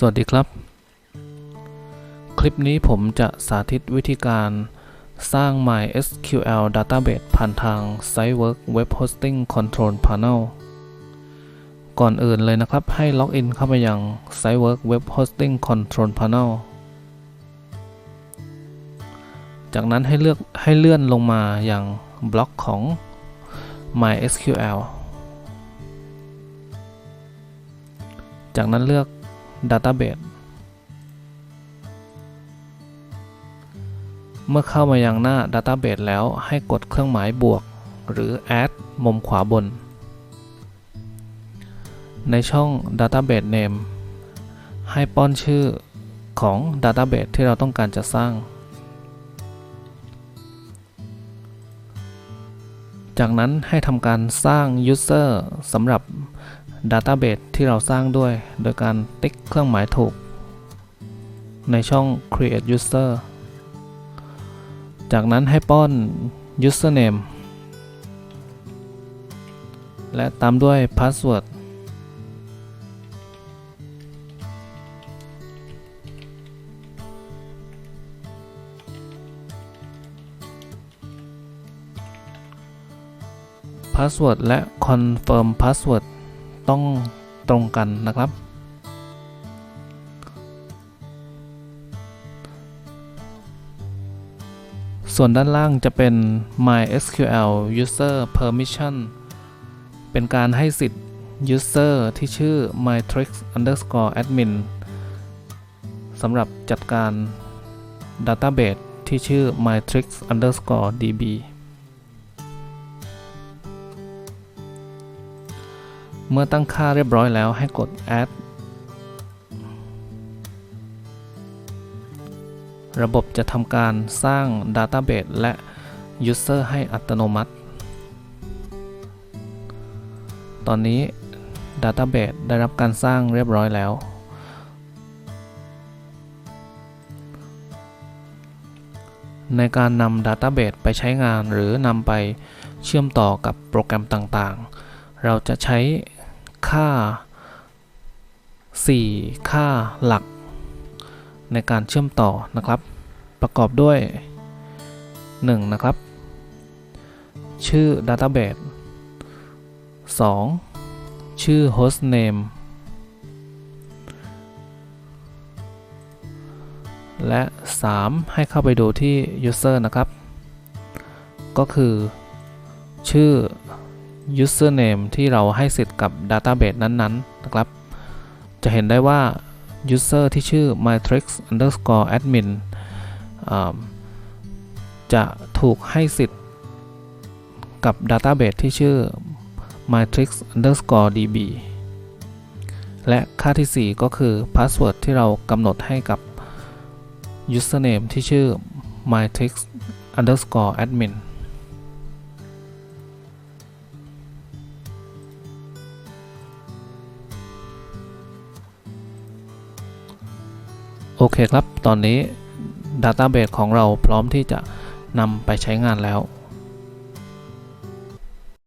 สวัสดีครับ คลิปนี้ผมจะสาธิตวิธีการสร้าง MySQL Database ผ่านทาง SiteWork Web Hosting Control Panel ก่อนอื่นเลยนะครับ ให้ล็อกอินเข้าไปยัง SiteWork Web Hosting Control Panel จากนั้นให้เลือกให้เลื่อนลงมาอย่างบล็อกของ MySQL จากนั้นเลือก Database เมื่อเข้ามายังหน้า Database แล้วให้กดเครื่องหมายบวก หรือ add มุมขวาบน ในช่อง Database Name ให้ป้อนชื่อของ Database ที่เราต้องการจะสร้าง จากนั้นให้ทำการสร้าง User สำหรับ Database ที่เราสร้างด้วย โดยการติ๊กเครื่องหมายถูก ในช่อง Create User จากนั้นให้ป้อน Username และตามด้วย Password พาสเวิร์ดและ Confirm Password ต้องตรงกันนะครับ ส่วนด้านล่างจะเป็น MySQL User Permission เป็นการให้สิทธิ์ User ที่ชื่อ Mytrix underscore admin สำหรับจัดการ Database ที่ชื่อ Mytrix underscore db เมื่อตั้งค่าเรียบร้อยแล้วให้กด add ระบบจะทำการสร้าง Database และ User ให้อัตโนมัติ ตอนนี้ Database ได้รับการสร้างเรียบร้อยแล้ว ในการนำ Database ไปใช้งานหรือนำไปเชื่อมต่อกับโปรแกรมต่างๆ เราจะใช้ ค่า 4 ค่าหลัก ในการเชื่อมต่อนะครับ ประกอบด้วย 1. นะครับ ชื่อ Database 2. ชื่อ Hostname และ 3. ให้เข้าไปดูที่ User นะครับ ก็คือ ชื่อ username ที่เราให้สิทธิ์กับ database นั้นๆ นะครับ จะเห็นได้ว่า user ที่ชื่อ matrix underscore admin จะถูกให้สิทธิ์กับ database ที่ชื่อ matrix underscore db และค่าที่ 4 ก็คือ password ที่เรากำหนดให้กับ username ที่ชื่อ matrix underscore admin โอเคครับ ตอนนี้ Database ของเราพร้อมที่จะนำไปใช้งานแล้ว